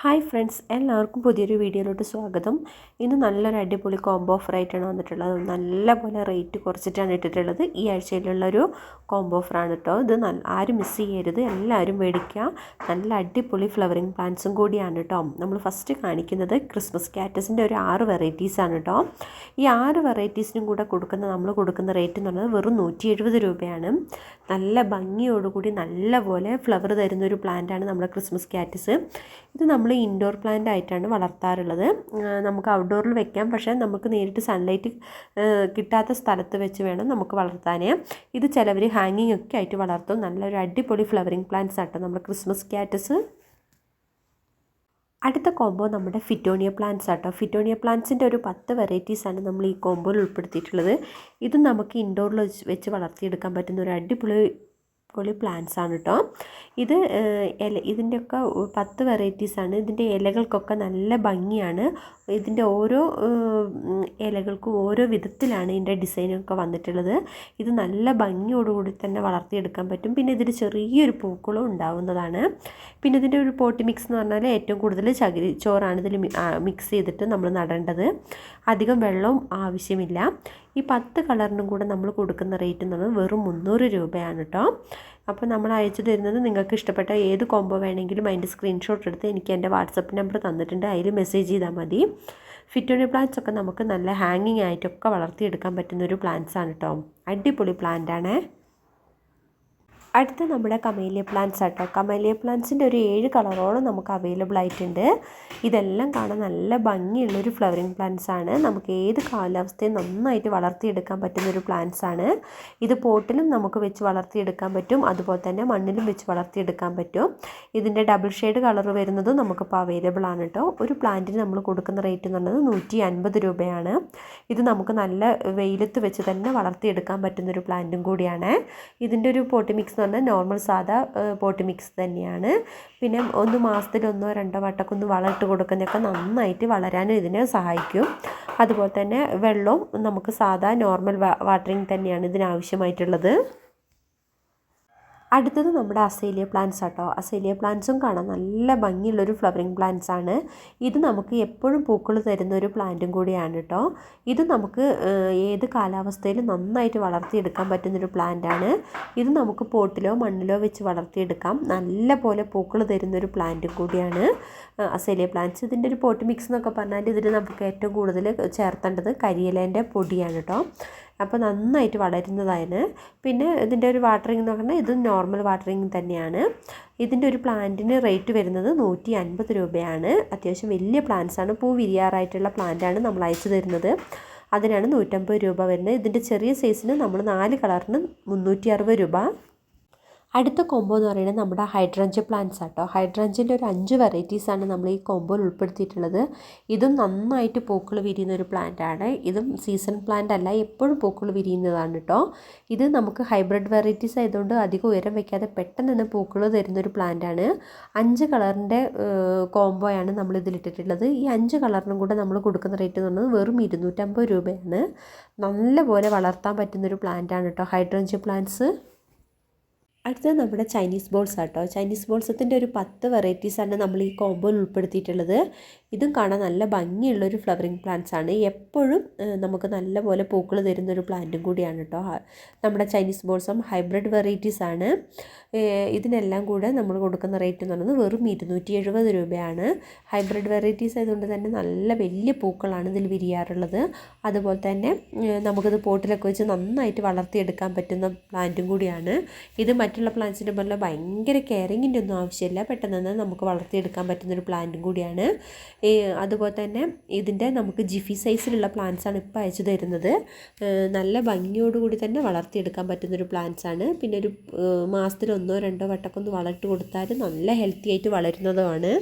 Hi friends എല്ലാവർക്കും പുതിയൊരു വീഡിയോയിലോട്ട് സ്വാഗതം. ഇന്ന് നല്ലൊരു അടിപൊളി കോംബോ ഓഫർ ആയിട്ടാണ് വന്നിട്ടുള്ളത്. നല്ലപോലെ റേറ്റ് കുറച്ചിട്ടാണ് ഇട്ടിട്ടുള്ളത്. ഈ ആഴ്ചയിലുള്ളൊരു കോംബോ ഓഫറാണ് കേട്ടോ ഇത് നല്ല ആരും മിസ് ചെയ്യരുത്. എല്ലാവരും മേടിക്കുക. നല്ല അടിപൊളി ഫ്ലവറിങ് പ്ലാന്റ്സും കൂടിയാണ് കേട്ടോ നമ്മൾ ഫസ്റ്റ് കാണിക്കുന്നത് ക്രിസ്മസ് കാറ്റസിന്റെ ഒരു ആറ് വെറൈറ്റീസാണ് കേട്ടോ ഈ ആറ് വെറൈറ്റീസിനും കൂടെ കൊടുക്കുന്ന നമ്മൾ കൊടുക്കുന്ന റേറ്റ് എന്ന് പറയുന്നത് വെറും നൂറ്റി എഴുപത് രൂപയാണ്. നല്ല ഭംഗിയോടുകൂടി നല്ല പോലെ ഫ്ലവർ തരുന്നൊരു പ്ലാന്റാണ് നമ്മുടെ ക്രിസ്മസ് കാറ്റസ് ഇത് നമ്മൾ ഇൻഡോർ പ്ലാന്റ് ആയിട്ടാണ് വളർത്താറുള്ളത്. നമുക്ക് ഔട്ട്ഡോറിൽ വെക്കാം. പക്ഷേ നമുക്ക് നേരിട്ട് സൺലൈറ്റ് കിട്ടാത്ത സ്ഥലത്ത് വെച്ച് വേണം നമുക്ക് വളർത്താൻ ഇത് ചിലവർ ഹാങ്ങിങ് ഒക്കെ ആയിട്ട് വളർത്തും. നല്ലൊരു അടിപൊളി ഫ്ലവറിങ് പ്ലാന്റ്സ് ആട്ടോ നമ്മൾ ക്രിസ്മസ് ക്യാറ്റസ് അടുത്ത കോംബോ നമ്മുടെ ഫിറ്റോണിയ പ്ലാന്റ്സ് ആട്ടോ. ഫിറ്റോണിയ പ്ലാന്റ്സിന്റെ ഒരു പത്ത് വെറൈറ്റീസാണ് നമ്മൾ ഈ കോംബോയിൽ ഉൾപ്പെടുത്തിയിട്ടുള്ളത്. ഇതും നമുക്ക് ഇൻഡോറിൽ വെച്ച് വളർത്തിയെടുക്കാൻ പറ്റുന്ന ഒരു അടിപൊളി പൊളി പ്ലാന്റ്സ് ആണ് കേട്ടോ ഇത് ഇല ഇതിന്റെയൊക്കെ പത്ത് വെറൈറ്റീസാണ് ഇതിന്റെ ഇലകൾക്കൊക്കെ നല്ല ഭംഗിയാണ്. ഇതിന്റെ ഓരോ ഇലകൾക്കും ഓരോ വിധത്തിലാണ് ഇതിന്റെ ഡിസൈനൊക്കെ വന്നിട്ടുള്ളത്. ഇത് നല്ല ഭംഗിയോടുകൂടി തന്നെ വളർത്തിയെടുക്കാൻ പറ്റും. പിന്നെ ഇതിൽ ചെറിയൊരു പൂക്കളും ഉണ്ടാവുന്നതാണ്. പിന്നെ ഇതിന്റെ ഒരു പോട്ടി മിക്സ് എന്ന് പറഞ്ഞാൽ ഏറ്റവും കൂടുതൽ ചകിരി ചോറാണ് ഇതിൽ മിക്സ് ചെയ്തിട്ട് നമ്മൾ നടേണ്ടത്. അധികം വെള്ളവും ആവശ്യമില്ല. ഈ പത്ത് കളറിനും കൂടെ നമ്മൾ കൊടുക്കുന്ന റേറ്റ് എന്ന് പറയുന്നത് വെറും മുന്നൂറ് രൂപയാണ് കേട്ടോ. അപ്പോൾ നമ്മൾ അയച്ചു തരുന്നത് നിങ്ങൾക്ക് ഇഷ്ടപ്പെട്ട ഏത് കോംബോ വേണമെങ്കിലും അതിന്റെ സ്ക്രീൻഷോട്ട് എടുത്ത് എനിക്ക് എന്റെ വാട്സപ്പ് നമ്പർ തന്നിട്ടുണ്ട്. അതിൽ മെസ്സേജ് ചെയ്താൽ മതി. ഫിറ്റോണി പ്ലാന്റ്സ് ഒക്കെ നമുക്ക് നല്ല ഹാങ്ങിങ് ആയിട്ടൊക്കെ വളർത്തിയെടുക്കാൻ പറ്റുന്ന ഒരു പ്ലാന്റ്സ് ആണ് കേട്ടോ. അടിപൊളി പ്ലാന്റ് ആണേ. അടുത്ത നമ്മുടെ കമേലിയ പ്ലാന്റ്സ് ആട്ടോ. കമേലിയ പ്ലാന്റ്സിന്റെ ഒരു ഏഴ് കളറോളം നമുക്ക് അവൈലബിൾ ആയിട്ടുണ്ട്. ഇതെല്ലാം കാണാൻ നല്ല ഭംഗിയുള്ളൊരു ഫ്ലവറിങ് പ്ലാന്റ്സ് ആണ്. നമുക്ക് ഏത് കാലാവസ്ഥയും നന്നായിട്ട് വളർത്തിയെടുക്കാൻ പറ്റുന്ന ഒരു പ്ലാന്റ്സ് ആണ്. ഇത് പോട്ടിലും നമുക്ക് വെച്ച് വളർത്തിയെടുക്കാൻ പറ്റും. അതുപോലെ തന്നെ മണ്ണിലും വെച്ച് വളർത്തിയെടുക്കാൻ പറ്റും. ഇതിന്റെ ഡബിൾ ഷെയ്ഡ് കളർ വരുന്നതും നമുക്കിപ്പോൾ അവൈലബിൾ ആണ് കേട്ടോ. ഒരു പ്ലാന്റിന് നമ്മൾ കൊടുക്കുന്ന റേറ്റ് എന്ന് പറയുന്നത് നൂറ്റി അൻപത് രൂപയാണ്. ഇത് നമുക്ക് നല്ല വെയിലത്ത് വെച്ച് തന്നെ വളർത്തിയെടുക്കാൻ പറ്റുന്ന ഒരു പ്ലാന്റും കൂടിയാണ്. ഇതിന്റെ ഒരു പോട്ടി മിക്സ് പറഞ്ഞാൽ നോർമൽ സാധാ പോട്ടി മിക്സ് തന്നെയാണ്. പിന്നെ ഒന്ന് മാസത്തിൽ ഒന്നോ രണ്ടോ വട്ടമൊക്കെ ഒന്ന് വളമിട്ട് കൊടുക്കുന്നതൊക്കെ നന്നായിട്ട് വളരാനും ഇതിനെ സഹായിക്കും. അതുപോലെ തന്നെ വെള്ളവും നമുക്ക് സാധാ നോർമൽ വാട്ടറിങ് തന്നെയാണ് ഇതിനാവശ്യമായിട്ടുള്ളത്. അടുത്തത് നമ്മുടെ അസേലിയ പ്ലാന്റ്സ് ആട്ടോ. അസേലിയ പ്ലാന്റ്സും കാണാൻ നല്ല ഭംഗിയുള്ളൊരു ഫ്ലവറിങ് പ്ലാന്റ്സ് ആണ്. ഇത് നമുക്ക് എപ്പോഴും പൂക്കൾ തരുന്ന ഒരു പ്ലാന്റും കൂടിയാണ് കേട്ടോ ഇത് നമുക്ക് ഏത് കാലാവസ്ഥയിലും നന്നായിട്ട് വളർത്തിയെടുക്കാൻ പറ്റുന്നൊരു പ്ലാന്റ് ആണ്. ഇത് നമുക്ക് പോട്ടിലോ മണ്ണിലോ വെച്ച് വളർത്തിയെടുക്കാം. നല്ല പോലെ പൂക്കൾ തരുന്നൊരു പ്ലാന്റും കൂടിയാണ് അസേലിയ പ്ലാന്റ്സ് ഇതിന്റെ ഒരു പോട്ട് മിക്സ് എന്നൊക്കെ പറഞ്ഞാൽ ഇതിൽ നമുക്ക് ഏറ്റവും കൂടുതൽ ചേർത്തേണ്ടത് കരിയിലേന്റെ പൊടിയാണ് കേട്ടോ അപ്പോൾ നന്നായിട്ട് വളരുന്നതാണ് പിന്നെ ഇതിന്റെ ഒരു വാട്ടറിംഗ് എന്ന് പറഞ്ഞാൽ ഇതും നോർമൽ വാട്ടറിംഗ് തന്നെയാണ്. ഇതിന്റെ ഒരു പ്ലാന്റിന് റേറ്റ് വരുന്നത് നൂറ്റി അൻപത് രൂപയാണ്. അത്യാവശ്യം വലിയ പ്ലാന്റ്സ് ആണ്. പൂ വിരിയാറായിട്ടുള്ള പ്ലാന്റാണ് നമ്മൾ അയച്ചു തരുന്നത്. അതിനാണ് നൂറ്റമ്പത് രൂപ വരുന്നത്. ഇതിന്റെ ചെറിയ സൈസിന് നമ്മൾ നാല് കളറിന് മുന്നൂറ്റി അറുപത് രൂപ. അടുത്ത കോംബോ എന്ന് പറയുന്നത് നമ്മുടെ ഹൈഡ്രഞ്ച് പ്ലാന്റ്സ് ആട്ടോ. ഹൈഡ്രഞ്ചിന്റെ ഒരു അഞ്ച് വെറൈറ്റീസാണ് നമ്മൾ ഈ കോംബോയിൽ ഉൾപ്പെടുത്തിയിട്ടുള്ളത്. ഇതും നന്നായിട്ട് പൂക്കൾ വിരിയുന്ന ഒരു പ്ലാന്റ് ആണ്. ഇതും സീസൺ പ്ലാന്റ് അല്ല എപ്പോഴും പൂക്കൾ വിരിയുന്നതാണ് കേട്ടോ ഇത് നമുക്ക് ഹൈബ്രിഡ് വെറൈറ്റീസ് ആയതുകൊണ്ട് അധികം ഉയരം വയ്ക്കാതെ പെട്ടെന്ന് തന്നെ പൂക്കൾ തരുന്നൊരു പ്ലാന്റ് ആണ്. അഞ്ച് കളറിന്റെ കോമ്പോയാണ് നമ്മൾ ഇതിലിട്ടിട്ടുള്ളത് ഈ അഞ്ച് കളറിനും കൂടെ നമ്മൾ കൊടുക്കുന്ന റേറ്റ് എന്ന് പറയുന്നത് വെറും ഇരുന്നൂറ്റമ്പത് രൂപയാണ്. നല്ലപോലെ വളർത്താൻ പറ്റുന്നൊരു പ്ലാന്റ് ആണ് കേട്ടോ ഹൈഡ്രഞ്ച് പ്ലാന്റ്സ് അടുത്തത് നമ്മുടെ ചൈനീസ് ബോൾസ് ആട്ടോ. ചൈനീസ് ബോൾസത്തിന്റെ ഒരു പത്ത് വെറൈറ്റീസാണ് നമ്മൾ ഈ കോമ്പോയിൽ ഉൾപ്പെടുത്തിയിട്ടുള്ളത്. ഇതും കാണാൻ നല്ല ഭംഗിയുള്ളൊരു ഫ്ലവറിങ് പ്ലാന്റ്സ് ആണ്. എപ്പോഴും നമുക്ക് നല്ലപോലെ പൂക്കൾ തരുന്നൊരു പ്ലാന്റും കൂടിയാണ് കേട്ടോ നമ്മുടെ ചൈനീസ് ബോൾസം ഹൈബ്രിഡ് വെറൈറ്റീസ് ആണ്. ഇതിനെല്ലാം കൂടെ നമ്മൾ കൊടുക്കുന്ന റേറ്റ് എന്ന് പറയുന്നത് വെറും ഇരുന്നൂറ്റി എഴുപത് രൂപയാണ്. ഹൈബ്രിഡ് വെറൈറ്റീസ് ആയതുകൊണ്ട് തന്നെ നല്ല വലിയ പൂക്കളാണ് ഇതിൽ വിരിയാറുള്ളത്. അതുപോലെ തന്നെ നമുക്കിത് പോട്ടിലൊക്കെ വെച്ച് നന്നായിട്ട് വളർത്തിയെടുക്കാൻ പറ്റുന്ന പ്ലാന്റും കൂടിയാണ്. ഇത് മറ്റുള്ള പ്ലാന്റ്സിന്റെ പോലെ ഭയങ്കര കെയറിങ്ങിന്റെ ഒന്നും ആവശ്യമില്ല. പെട്ടെന്ന് തന്നെ നമുക്ക് വളർത്തിയെടുക്കാൻ പറ്റുന്നൊരു പ്ലാന്റും കൂടിയാണ്. അതുപോലെ തന്നെ ഇതിന്റെ നമുക്ക് ജിഫി സൈസിലുള്ള പ്ലാന്റ്സാണ് ഇപ്പോൾ അയച്ചു തരുന്നത്. നല്ല ഭംഗിയോടുകൂടി തന്നെ വളർത്തിയെടുക്കാൻ പറ്റുന്നൊരു പ്ലാന്റ്സാണ് പിന്നെ ഒരു മാസത്തിൽ ഒന്നോ രണ്ടോ വട്ടമൊക്കെ ഒന്ന് വളമിട്ട് കൊടുത്താൽ നല്ല ഹെൽത്തി ആയിട്ട് വളരുന്നതുമാണ്.